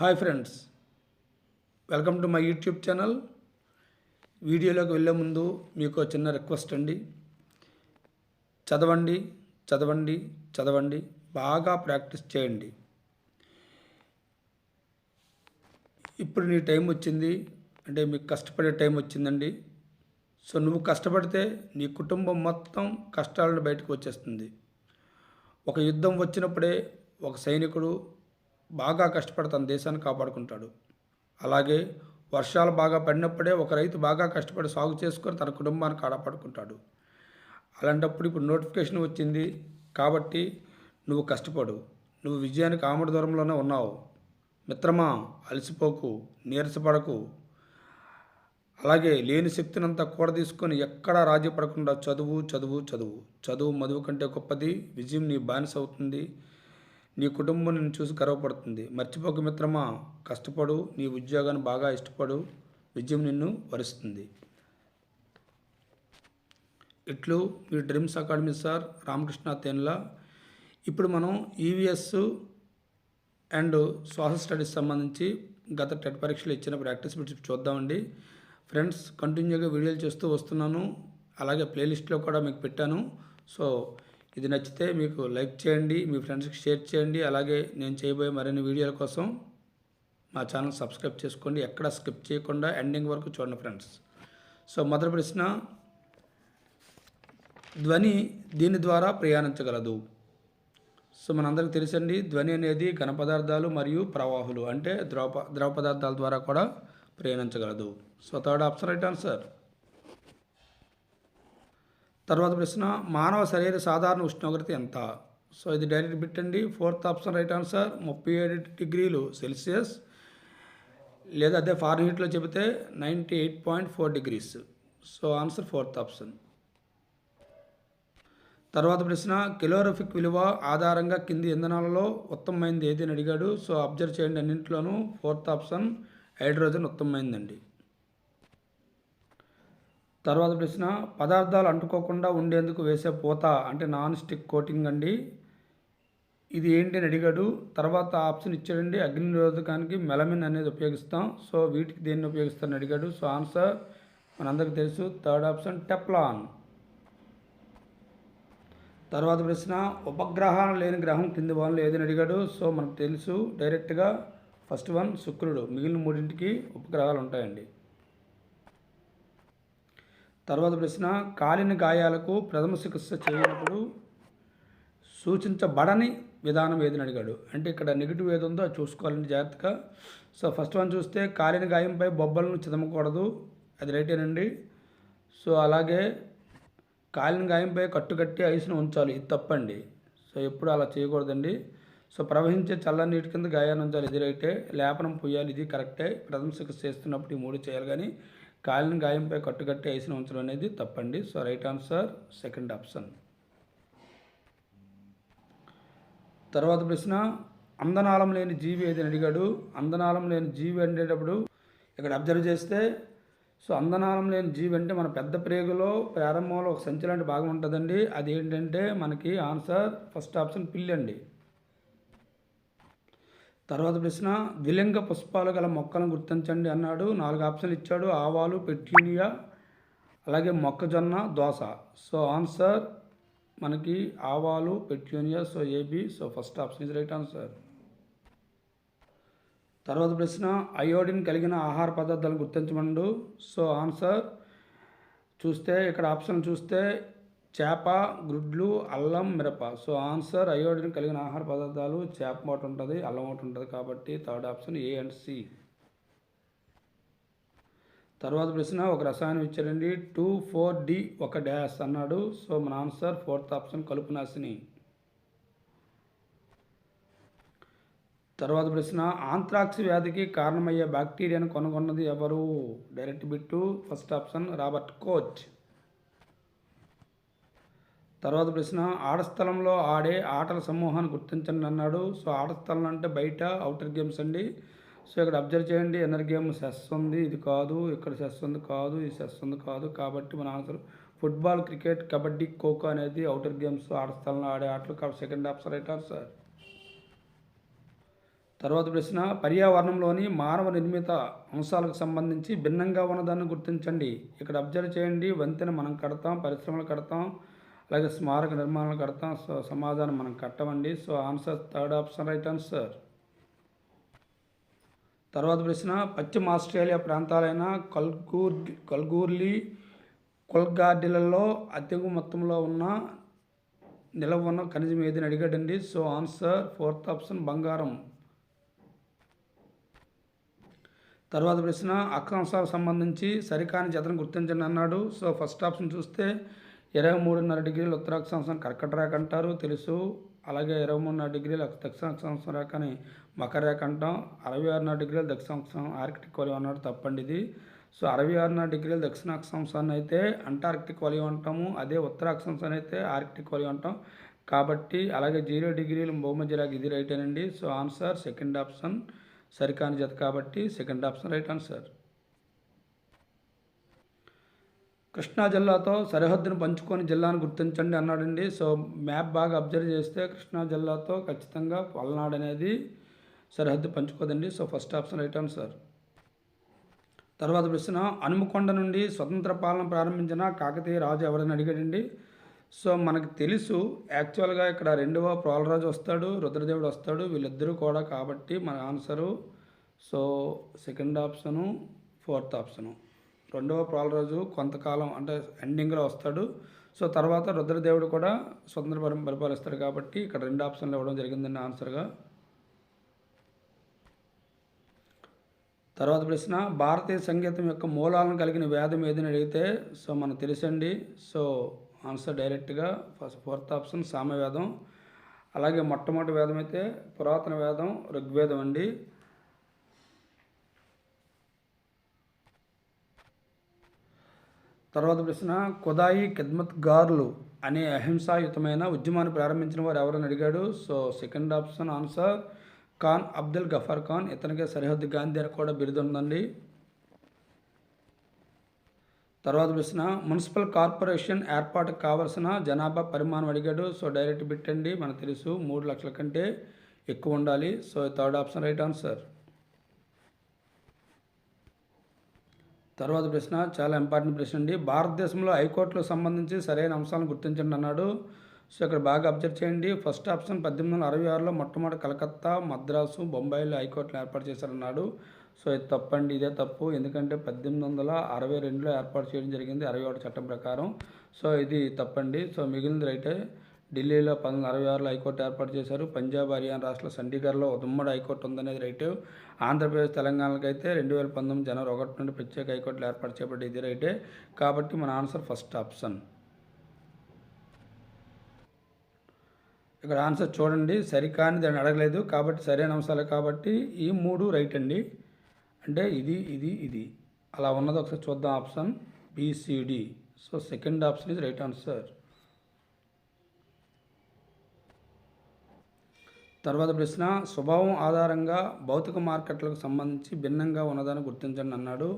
Hi friends welcome to my YouTube channel. వీడియోలోకి వెళ్ళే ముందు మీకు చిన్న రిక్వెస్ట్ అండి. చదవండి చదవండి చదవండి బాగా ప్రాక్టీస్ చేయండి. ఇప్పుడు నీ టైం వచ్చింది అంటే మీకు కష్టపడే టైం వచ్చిందండి. సో నువ్వు కష్టపడితే నీ కుటుంబం మొత్తం కష్టాలను బయటకు వచ్చేస్తుంది. ఒక యుద్ధం వచ్చినప్పుడే ఒక సైనికుడు బాగా కష్టపడి తన దేశాన్ని కాపాడుకుంటాడు. అలాగే వర్షాలు బాగా పడినప్పుడే ఒక రైతు బాగా కష్టపడి సాగు చేసుకొని తన కుటుంబాన్ని కాపాడుకుంటాడు. అలాంటప్పుడు ఇప్పుడు నోటిఫికేషన్ వచ్చింది కాబట్టి నువ్వు కష్టపడు. నువ్వు విజయానికి ఆమడ దూరంలోనే ఉన్నావు. మిత్రమా అలసిపోకు నీరసపడకు. అలాగే లేని శక్తినంతా కూడా తీసుకొని ఎక్కడా రాజీ పడకుండా చదువు చదువు చదువు. చదువు మదువు కంటే గొప్పది. విజయం నీ బానిస అవుతుంది. నీ కుటుంబం నిన్ను చూసి గర్వపడుతుంది. మర్చిపోక మిత్రమా. కష్టపడు నీ ఉద్యోగాన్ని బాగా ఇష్టపడు విజయం నిన్ను వరుస్తుంది. ఇట్లు మీ డ్రీమ్స్ అకాడమీ సార్ రామకృష్ణ తేన్లా. ఇప్పుడు మనం ఈవీఎస్ అండ్ శ్వాస స్టడీస్ సంబంధించి గత టెట్ పరీక్షలు ఇచ్చిన ప్రాక్టీస్ బిట్స్ చూద్దామండి. ఫ్రెండ్స్ కంటిన్యూగా వీడియోలు చేస్తూ వస్తున్నాను. అలాగే ప్లేలిస్ట్లో కూడా మీకు పెట్టాను. సో ఇది నచ్చితే మీకు లైక్ చేయండి మీ ఫ్రెండ్స్కి షేర్ చేయండి. అలాగే నేను చేయబోయే మరిన్ని వీడియోల కోసం మా ఛానల్ సబ్స్క్రైబ్ చేసుకోండి. ఎక్కడ స్కిప్ చేయకుండా ఎండింగ్ వరకు చూడండి ఫ్రెండ్స్. సో మొదటి ప్రశ్న ధ్వని దీని ద్వారా ప్రయాణించగలదు. సో మనందరికీ తెలుసండి ధ్వని అనేది ఘన పదార్థాలు మరియు ప్రవాహులు అంటే ద్రవ ద్రవ పదార్థాల ద్వారా కూడా ప్రయాణించగలదు. So third option right answer. తర్వాత ప్రశ్న మానవ శరీర సాధారణ ఉష్ణోగ్రత ఎంత? సో ఇది డైరెక్ట్ పెట్టండి ఫోర్త్ ఆప్షన్ రైట్ ఆన్సర్. ముప్పై ఏడు డిగ్రీలు సెల్సియస్. లేదా అదే ఫారెన్హీట్లో చెబితే ninety eight point four degrees. So answer fourth option. తర్వాత ప్రశ్న కిలోరఫిక్ విలువ ఆధారంగా కింది ఇంధనాలలో ఉత్తమమైనది ఏది అని అడిగాడు. సో అబ్జర్వ్ చేయండి అన్నింటిలోనూ. ఫోర్త్ ఆప్షన్ హైడ్రోజన్ ఉత్తమమైందండి. తర్వాత ప్రశ్న పదార్థాలు అంటుకోకుండా ఉండేందుకు వేసే పూత అంటే నాన్ స్టిక్ కోటింగ్ అండి. ఇది ఏంటి అని అడిగాడు. తర్వాత ఆప్షన్ ఇచ్చాడండి. అగ్ని నిరోధకానికి మెలమిన్ అనేది ఉపయోగిస్తాం. సో వీటికి దేన్ని ఉపయోగిస్తారని అడిగాడు. సో ఆన్సర్ మనందరికీ తెలుసు. Third option Teflon. తర్వాత ప్రశ్న ఉపగ్రహాలు లేని గ్రహం కింది వాళ్ళు ఏదని అడిగాడు. సో మనకు తెలుసు డైరెక్ట్గా ఫస్ట్ వన్ శుక్రుడు. మిగిలిన మూడింటికి ఉపగ్రహాలు ఉంటాయండి. తర్వాత ప్రశ్న కాలిన గాయాలకు ప్రథమ చికిత్స చేయనప్పుడు సూచించబడని విధానం ఏదని అడిగాడు. అంటే ఇక్కడ నెగిటివ్ ఏది ఉందో అది చూసుకోవాలండి జాగ్రత్తగా. సో ఫస్ట్ వన్ చూస్తే కాలిన గాయంపై బొబ్బలను చిదమకూడదు. అది రైటేనండి సో అలాగే కాలిన గాయంపై కట్టుకట్టి ఐస్ను ఉంచాలి. ఇది తప్పండి. సో ఎప్పుడు అలా చేయకూడదండి. సో ప్రవహించే చల్లని నీటి కింద గాయాన్ని ఉంచాలి. ఇది రైటే లేపనం పొయ్యాలి. ఇది కరెక్టే ప్రథమ చికిత్స చేస్తున్నప్పుడు ఈ మూడు చేయాలి. కానీ కాలిన గాయంపై కట్టుకట్టి ఐస్ను ఉంచడం అనేది తప్పండి. So right answer second option. తర్వాత ప్రశ్న అందనాళం లేని జీవి ఏదని అడిగాడు. అందనాళం లేని జీవి అనేటప్పుడు ఇక్కడ అబ్జర్వ్ చేస్తే సో అందనాళం లేని జీవి అంటే మన పెద్ద ప్రేగులో ప్రారంభంలో ఒక సంచి లాంటి భాగం ఉంటుందండి. అది ఏంటంటే మనకి ఆన్సర్ ఫస్ట్ ఆప్షన్ పిల్లి అండి. తర్వాత ప్రశ్న ద్విలింగ పుష్పాలు గల మొక్కలను గుర్తించండి అన్నాడు. నాలుగు ఆప్షన్లు ఇచ్చాడు. ఆవాలు పెట్యూనియా అలాగే మొక్కజొన్న దోస. సో ఆన్సర్ మనకి ఆవాలు petunia so AB so first option is right answer. తర్వాత ప్రశ్న అయోడిన్ కలిగిన ఆహార పదార్థాలను గుర్తించమండు. సో ఆన్సర్ చూస్తే ఇక్కడ ఆప్షన్ చూస్తే చేప గుడ్లు అల్లం మిరప. సో ఆన్సర్ అయోడిన్ కలిగిన ఆహార పదార్థాలు చేప ఒకటి ఉంటుంది అల్లం ఒకటి ఉంటుంది కాబట్టి third option A and C. తర్వాత ప్రశ్న ఒక రసాయనం ఇచ్చారండి టూ ఫోర్ డి ఒక డ్యాష్ అన్నాడు. సో మన ఆన్సర్ ఫోర్త్ ఆప్షన్ కలుపు నాశిని తర్వాత ప్రశ్న ఆంత్రాక్స్ వ్యాధికి కారణమయ్యే బ్యాక్టీరియాను కనుగొన్నది ఎవరు? Direct bit. First option Robert Koch. తర్వాత ప్రశ్న ఆడస్థలంలో ఆడే ఆటల సమూహాన్ని గుర్తించండి అన్నాడు. సో ఆడస్థలం అంటే బయట అవుటర్ గేమ్స్ అండి. సో ఇక్కడ అబ్జర్వ్ చేయండి. ఎన్నర్ గేమ్ సెస్ ఉంది. ఇది కాదు. ఇక్కడ సెస్ ఉంది కాదు. ఇది సెస్ ఉంది కాదు. కాబట్టి మన answer football cricket kabaddi kho kho అనేది అవుటర్ గేమ్స్ ఆడస్థలంలో ఆడే ఆటలు కాబట్టి సెకండ్ ఆప్షన్ రైట్ ఆన్సర్. తర్వాత ప్రశ్న పర్యావరణంలోని మానవ నిర్మిత అంశాలకు సంబంధించి భిన్నంగా ఉన్నదాన్ని గుర్తించండి. ఇక్కడ అబ్జర్వ్ చేయండి. వంతెన మనం కడతాం పరిశ్రమలు కడతాం. అలాగే స్మారక నిర్మాణాలు కడతాం. సో సమాధానం మనం కట్టమండి. So answer third option right answer తర్వాత ప్రశ్న పశ్చిమ ఆస్ట్రేలియా ప్రాంతాలైన కల్గూర్ కల్గూర్లీ కొల్గార్డిలలో అత్యధిక మొత్తంలో ఉన్న నిలవ ఉన్న ఖనిజం ఏదని అడిగాడండి. సో ఆన్సర్ ఫోర్త్ ఆప్షన్ బంగారం. తర్వాత ప్రశ్న అక్షాంశాలకు సంబంధించి సరికాని జతను గుర్తించండి అన్నాడు. సో ఫస్ట్ ఆప్షన్ చూస్తే ఇరవై మూడున్నర డిగ్రీలు ఉత్తర అక్షాంశం కర్కట రేఖ అంటారు తెలుసు. అలాగే ఇరవై మూడున్నర డిగ్రీలు దక్షిణ అక్షాంశం రేఖని మకర రేఖ అంటాం. అరవై ఆరున్నర డిగ్రీలు దక్షిణాంశం ఆర్కిటిక్ వలయం అన్నాడు తప్పండి ఇది. సో అరవై ఆరున్నర డిగ్రీలు దక్షిణ అక్షాంశాన్ని అయితే అంటార్కిటిక్ వలయం అంటాము. అదే ఉత్తర అక్షాంశాన్ని అయితే ఆర్కిటిక్ వలయం అంటాం. కాబట్టి అలాగే జీరో డిగ్రీలు భూమధ్యలాగా ఇది రైటేనండి సో ఆన్సర్ సెకండ్ ఆప్షన్ సరికాని జత కాబట్టి second option right answer. Krishna జిల్లాతో సరిహద్దును పంచుకొని జిల్లాను గుర్తించండి అన్నాడండి. సో మ్యాప్ బాగా అబ్జర్వ్ చేస్తే కృష్ణా జిల్లాతో ఖచ్చితంగా పల్నాడు అనేది సరిహద్దు పంచుకోదండి. So first option right answer. తర్వాత ప్రశ్న హనుమకొండ నుండి స్వతంత్ర పాలన ప్రారంభించిన కాకతీయ రాజు ఎవరని అడిగాడండి. సో మనకు తెలుసు యాక్చువల్గా ఇక్కడ రెండవ ప్రోలరాజు వస్తాడు రుద్రదేవుడు వస్తాడు వీళ్ళిద్దరూ కూడా కాబట్టి మన answer. So second option fourth option. రెండవ పాలరాజు కొంతకాలం అంటే ఎండింగ్లో వస్తాడు. సో తర్వాత రుద్రదేవుడు కూడా స్వతంత్ర పరిపాలిస్తాడు కాబట్టి ఇక్కడ రెండు ఆప్షన్లు ఇవ్వడం జరిగిందండి ఆన్సర్గా. తర్వాత ప్రశ్న భారతీయ సంగీతం యొక్క మూలాలను కలిగిన వేదం ఏదని అడిగితే సో మనకు తెలుసండి. సో ఆన్సర్ డైరెక్ట్గా ఫస్ట్ ఫోర్త్ ఆప్షన్ సామవేదం అలాగే మొట్టమొదటి వేదం అయితే పురాతన వేదం ఋగ్వేదం అండి. తర్వాత ప్రశ్న ఖుదాయి ఖిద్మత్ గార్లు అనే అహింసాయుతమైన ఉద్యమాన్ని ప్రారంభించిన వారు ఎవరని అడిగాడు? So second option answer Khan Abdul Gaffar Khan. ఇతనికి సరిహద్దు గాంధీ అని కూడా బిరుదు ఉందండి. తర్వాత ప్రశ్న మున్సిపల్ కార్పొరేషన్ ఏర్పాటుకు కావలసిన జనాభా పరిమాణం అడిగాడు. సో డైరెక్ట్ పెట్టండి మనకు తెలుసు మూడు లక్షల కంటే ఎక్కువ ఉండాలి. So third option right answer. తర్వాత ప్రశ్న చాలా ఇంపార్టెంట్ ప్రశ్న అండి. భారతదేశంలో హైకోర్టులకు సంబంధించి సరైన అంశాలను గుర్తించండి అన్నాడు. సో ఇక్కడ బాగా అబ్జర్వ్ చేయండి. ఫస్ట్ ఆప్షన్ పద్దెనిమిది వందల అరవై ఆరులో మొట్టమొదటి కలకత్తా మద్రాసు బొంబాయిలో హైకోర్టులు ఏర్పాటు చేశారన్నాడు. సో ఇది తప్పండి ఇదే తప్పు. ఎందుకంటే పద్దెనిమిది వందల అరవై రెండులో ఏర్పాటు చేయడం జరిగింది అరవై ఒకటి చట్టం ప్రకారం. సో ఇది తప్పండి. సో మిగిలింది రైటే ఢిల్లీలో పంతొమ్మిది అరవై ఆరులో హైకోర్టు ఏర్పాటు చేశారు. పంజాబ్ హర్యానా రాష్ట్రంలో చండీగఢ్లో ఉమ్మడి హైకోర్టు ఉందనేది రైట్. ఆంధ్రప్రదేశ్ తెలంగాణకి అయితే రెండు వేల పంతొమ్మిది జనవరి ఒకటి నుండి ప్రత్యేక హైకోర్టులు ఏర్పాటు చేయబడి ఇది రైటే. కాబట్టి మన ఆన్సర్ ఫస్ట్ ఆప్షన్. ఇక్కడ ఆన్సర్ చూడండి. సరికాని దాన్ని అడగలేదు. కాబట్టి సరైన అంశాలు కాబట్టి ఈ మూడు రైట్ అండి. అంటే ఇది ఇది ఇది. అలా ఉన్నది ఒకసారి చూద్దాం. Option B C D so second option is right answer. తర్వాత ప్రశ్న స్వభావం ఆధారంగా భౌతిక మార్కెట్లకు సంబంధించి భిన్నంగా ఉన్నదని గుర్తించండి అన్నాడు.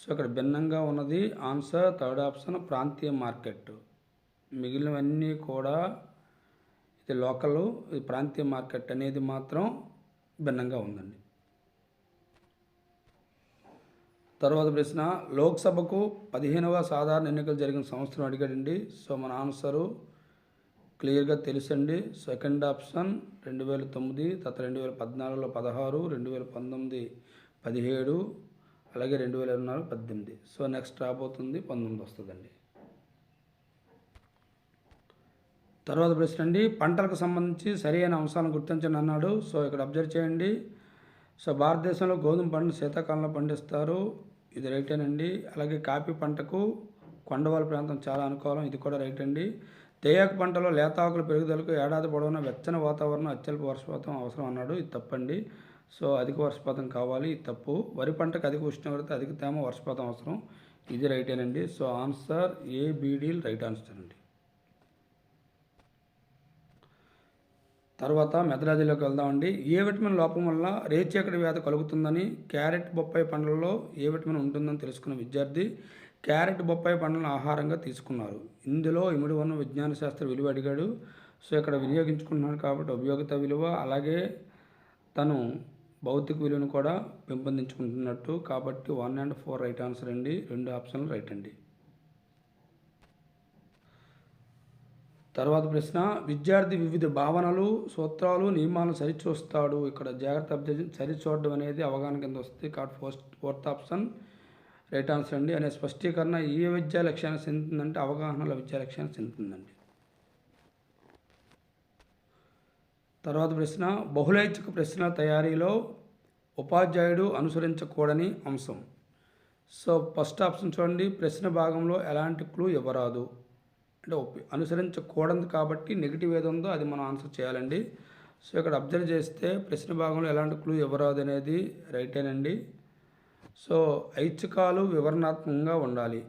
సో ఇక్కడ భిన్నంగా ఉన్నది ఆన్సర్ థర్డ్ ఆప్షన్ ప్రాంతీయ మార్కెట్. మిగిలినవన్నీ కూడా ఇది లోకల్ ఇది ప్రాంతీయ మార్కెట్ అనేది మాత్రం భిన్నంగా ఉందండి. తర్వాత ప్రశ్న లోక్సభకు పదిహేనవ సాధారణ ఎన్నికలు జరిగిన సంవత్సరం అడిగాడండి. సో మన ఆన్సరు క్లియర్గా తెలుసండి. సెకండ్ ఆప్షన్ రెండు వేల తొమ్మిది తర్వాత రెండు వేల పద్నాలుగులో పదహారు రెండు వేల పంతొమ్మిది పదిహేడు అలాగే రెండు వేల ఇరవై నాలుగు పద్దెనిమిది. సో నెక్స్ట్ రాబోతుంది పంతొమ్మిది వస్తుందండి. తర్వాత ప్రశ్న అండి పంటలకు సంబంధించి సరైన అంశాలను గుర్తించండి అన్నాడు. సో ఇక్కడ అబ్జర్వ్ చేయండి. సో భారతదేశంలో గోధుమ పంటను శీతాకాలంలో పండిస్తారు. ఇది రైటేనండి. అలాగే కాఫీ పంటకు కొండవాళ్ళ ప్రాంతం చాలా అనుకూలం. ఇది కూడా రైట్ అండి తేయాకు పంటలో లేత ఆకుల పెరుగుదలకు ఏడాది పొడవునా వెచ్చని వాతావరణం అత్యల్ప వర్షపాతం అవసరం అన్నాడు. ఇది తప్పండి. సో అధిక వర్షపాతం కావాలి. ఇది తప్పు. వరి పంటకు అధిక ఉష్ణోగ్రత అధిక తేమ వర్షపాతం అవసరం. ఇది రైటేనండి. సో ఆన్సర్ ఏబిడీల్ రైట్ ఆన్సర్ అండి. తర్వాత మెదరాజీలోకి వెళ్దామండి ఏ విటమిన్ లోపం వల్ల రేచీకటి వ్యాధి కలుగుతుందని క్యారెట్ బొప్పాయి పండ్లలో ఏ విటమిన్ ఉంటుందని తెలుసుకున్న విద్యార్థి క్యారెట్ బొప్పాయి పండ్లను ఆహారంగా తీసుకున్నారు. ఇందులో ఇమిడి ఉన్న విజ్ఞాన శాస్త్ర విలువ అడిగాడు. సో ఇక్కడ వినియోగించుకుంటున్నాడు కాబట్టి ఉపయోగిత విలువ అలాగే తను భౌతిక విలువను కూడా పెంపొందించుకుంటున్నట్టు. కాబట్టి one and four right answer అండి. రెండు ఆప్షన్లు రైట్ అండి. తర్వాత ప్రశ్న విద్యార్థి వివిధ భావనలు సూత్రాలు నియమాలను సరిచూస్తాడు. ఇక్కడ జాగ్రత్త సరిచూడడం అనేది అవగాహన కింద వస్తుంది. కాబట్టి first fourth option right answer అండి. అనే స్పష్టీకరణ ఏ విద్యా లక్ష్యాన్ని చెందుతుందంటే అవగాహనల విద్యా లక్ష్యాన్ని చెందుతుందండి. తర్వాత ప్రశ్న బహుళైచ్ఛిక ప్రశ్న తయారీలో ఉపాధ్యాయుడు అనుసరించకూడని అంశం. సో ఫస్ట్ ఆప్షన్ చూడండి. ప్రశ్న భాగంలో ఎలాంటి క్లూ ఇవ్వరాదు. అంటే అనుసరించకూడదు కాబట్టి నెగిటివ్ ఏది ఉందో అది మనం ఆన్సర్ చేయాలండి. సో ఇక్కడ అబ్జర్వ్ చేస్తే ప్రశ్న భాగంలో ఎలాంటి క్లూ ఇవ్వరాదు అనేది రైటేనండి. సో ఐచ్ఛికాలు వివరణాత్మకంగా ఉండాలి.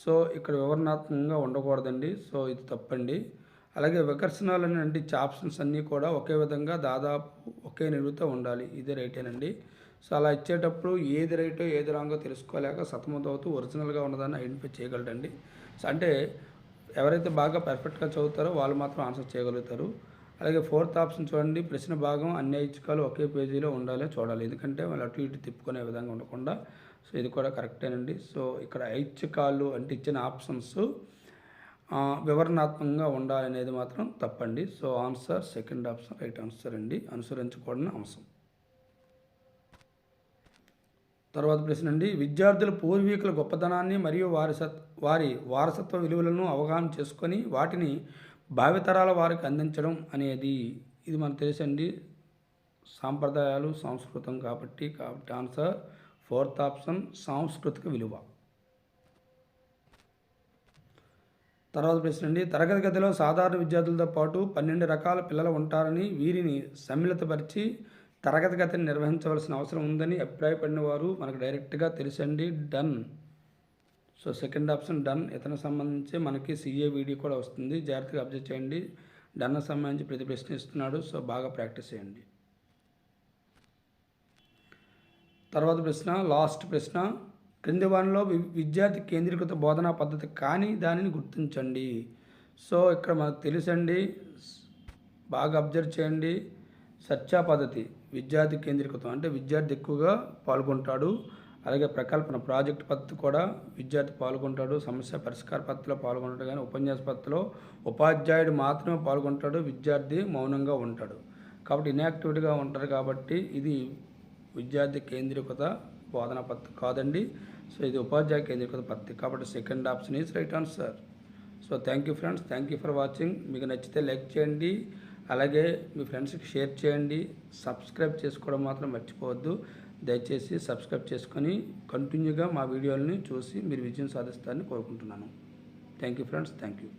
సో ఇక్కడ వివరణాత్మకంగా ఉండకూడదండి. సో ఇది తప్పండి. అలాగే వికర్షణలు అనేటువంటి చాప్షన్స్ అన్నీ కూడా ఒకే విధంగా దాదాపు ఒకే నిలువుతో ఉండాలి. ఇది రైటేనండి. సో అలా ఇచ్చేటప్పుడు ఏది రైటో ఏది రాంగో తెలుసుకోలేక సతమతం అవుతూ ఒరిజినల్గా ఉన్నదాన్ని ఐడెంటిఫై చేయగలడండి సో అంటే ఎవరైతే బాగా పర్ఫెక్ట్గా చదువుతారో వాళ్ళు మాత్రం ఆన్సర్ చేయగలుగుతారు. అలాగే ఫోర్త్ ఆప్షన్ చూడండి. ప్రశ్న భాగం అన్ని ఐచ్ఛికాలు ఒకే పేజీలో ఉండాలి చూడాలి. ఎందుకంటే వాళ్ళు అటు ఇటు తిప్పుకునే విధంగా ఉండకుండా సో ఇది కూడా కరెక్టేనండి. సో ఇక్కడ ఐచ్ఛికాలు అంటే ఇచ్చిన ఆప్షన్స్ వివరణాత్మకంగా ఉండాలనేది మాత్రం తప్పండి. So answer second option right answer అండి. అనుసరించకూడని అంశం తర్వాత ప్రశ్న అండి. విద్యార్థుల పూర్వీకుల గొప్పతనాన్ని మరియు వారి సత్ వారి వారసత్వ విలువలను అవగాహన చేసుకొని వాటిని భావితరాల వారికి అందించడం అనేది ఇది మనకు తెలుసండి. సాంప్రదాయాలు సంస్కృతం కాబట్టి కాబట్టి ఆన్సర్ ఫోర్త్ ఆప్షన్ సాంస్కృతిక విలువ. తర్వాత ప్రశ్న అండి తరగతి గదిలో సాధారణ విద్యార్థులతో పాటు పన్నెండు రకాల పిల్లలు ఉంటారని వీరిని సమ్మిళితపరిచి తరగతి గతిని నిర్వహించవలసిన అవసరం ఉందని అభిప్రాయపడిన వారు మనకు డైరెక్ట్గా తెలుసండి. Done. So second option done. ఇతను సంబంధించి మనకి సిఏ వీడియో కూడా వస్తుంది. జాగ్రత్తగా అబ్జర్వ్ చేయండి. డన్ సంబంధించి ప్రతి ప్రశ్న ఇస్తున్నాడు. సో బాగా ప్రాక్టీస్ చేయండి. తర్వాత ప్రశ్న లాస్ట్ ప్రశ్న. క్రింది వారిలో విద్యార్థి కేంద్రీకృత బోధనా పద్ధతి కానీ దానిని గుర్తించండి. సో ఇక్కడ మనకు తెలుసండి. బాగా అబ్జర్వ్ చేయండి. సత్యా పద్ధతి విద్యార్థి కేంద్రీకృతం. అంటే విద్యార్థి ఎక్కువగా పాల్గొంటాడు. అలాగే ప్రకల్పన ప్రాజెక్ట్ పద్ధతి కూడా విద్యార్థి పాల్గొంటాడు సమస్య పరిష్కార పద్ధతిలో పాల్గొంటాడు కానీ ఉపన్యాస పద్ధతిలో ఉపాధ్యాయుడు మాత్రమే పాల్గొంటాడు విద్యార్థి మౌనంగా ఉంటాడు. కాబట్టి ఇన్యాక్టివిటీగా ఉంటారు కాబట్టి ఇది విద్యార్థి కేంద్రీకృత బోధన పద్ధతి కాదండి. సో ఇది ఉపాధ్యాయ కేంద్రీకృత పద్ధతి. కాబట్టి second option is right answer so thank you friends thank you for watching మీకు నచ్చితే లైక్ చేయండి. అలాగే మీ ఫ్రెండ్స్కి షేర్ చేయండి. సబ్స్క్రైబ్ చేసుకోవడం మాత్రం మర్చిపోవద్దు. దయచేసి సబ్స్క్రైబ్ చేసుకొని కంటిన్యూగా మా వీడియోలని చూసి మీరు విజయం సాధిస్తారని కోరుకుంటున్నాను. Thank you friends thank you